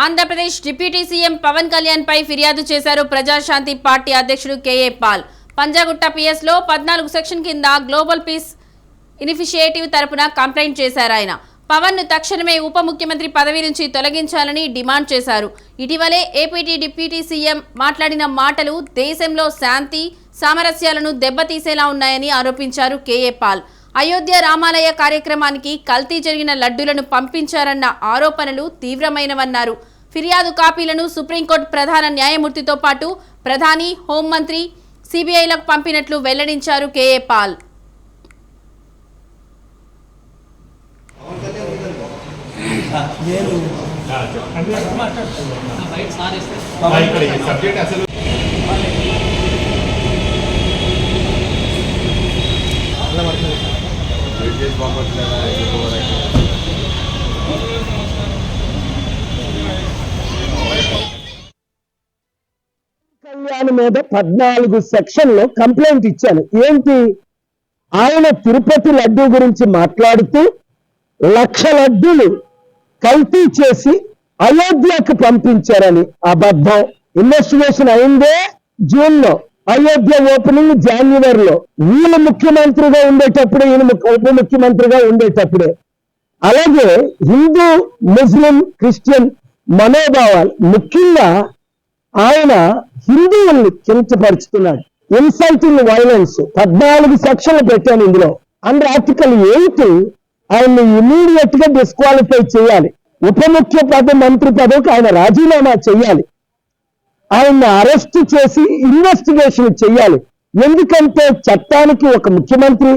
Andhra Pradesh deputy CM Pawan Kalyan పై ఫిర్యాదు చేశారు ప్రజాశాంతి పార్టీ అధ్యక్షుడు కేఏ పాల్. పంజాగుట్ట పిఎస్లో పద్నాలుగు సెక్షన్ కింద గ్లోబల్ పీస్ ఇనిషియేటివ్ తరపున కంప్లైంట్ చేశారు ఆయన. పవన్ను తక్షణమే ఉప ముఖ్యమంత్రి పదవి నుంచి తొలగించాలని డిమాండ్ చేశారు. ఇటీవలే ఏపీటీ డిప్యూటీ సీఎం మాట్లాడిన మాటలు దేశంలో శాంతి సామరస్యాలను దెబ్బతీసేలా ఉన్నాయని ఆరోపించారు కేఏ పాల్. అయోధ్య రామాలయ కార్యక్రమానికి కల్తీ జరిగిన లడ్డూలను పంపించారన్న ఆరోపణలు తీవ్రమైనవన్నారు. ఫిర్యాదు కాపీలను సుప్రీంకోర్టు ప్రధాన న్యాయమూర్తితో పాటు ప్రధాని హోంమంత్రి సిబిఐలకు పంపినట్లు వెల్లడించారు కేఏ పాల్. ఇక్కడ కళ్యాణ్ మీద పద్నాలుగు సెక్షన్లో కంప్లైంట్ ఇచ్చాను. ఏంటి? ఆయన తిరుపతి లడ్డు గురించి మాట్లాడుతూ లక్ష లడ్డూలు కల్తీ చేసి అయోధ్యకు పంపించారని అబద్ధం. ఇన్వెస్టిగేషన్ అయిందే జూన్లో అయోధ్య ఓపెనింగ్ జాన్యువరిలో వీళ్ళు ముఖ్యమంత్రిగా ఉండేటప్పుడే ఈయన ముఖ్య- ఉప ముఖ్యమంత్రిగా ఉండేటప్పుడే. అలాగే హిందూ ముస్లిం క్రిస్టియన్ మనోభావాలు ముఖ్యంగా ఆయన హిందువుల్ని కించపరుచుతున్నాడు. ఇన్సల్టింగ్ వైలెన్స్ పద్నాలుగు సెక్షన్లు పెట్టాను ఇందులో. అండ్ ఆర్టికల్ ఎయిట్ ఆయన్ని ఇమీడియట్గా డిస్క్వాలిఫై చేయాలి. ఉప ముఖ్య పద మంత్రి పదవికి ఆయన రాజీనామా చేయాలి. ఆయన్ని అరెస్ట్ చేసి ఇన్వెస్టిగేషన్ చేయాలి ఎందుకంటే చట్టానికి ఒక ముఖ్యమంత్రి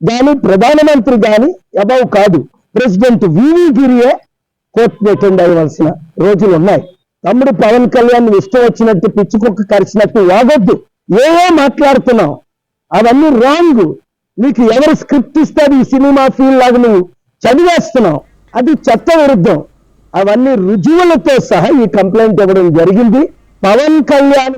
గాని ప్రధానమంత్రి గాని అబౌవ్ కాదు. ప్రెసిడెంట్ వివి గిరియే కోర్టుని అటెండ్ అయ్యవలసిన రోజులు ఉన్నాయి. తమ్ముడు పవన్ కళ్యాణ్ ఇష్టం వచ్చినట్టు పిచ్చుకుక్క కరిచినట్టు వాగొద్దు. ఏవో మాట్లాడుతున్నావు. అవన్నీ రాంగ్. నీకు ఎవరు స్క్రిప్ట్ ఇస్తారు ఈ సినిమా ఫీల్ లాగా నువ్వు చదివేస్తున్నావు? అది చట్ట విరుద్ధం అవన్నీ రుజువులతో సహా ఈ కంప్లైంట్ ఇవ్వడం జరిగింది. పవన్ కళ్యాణ్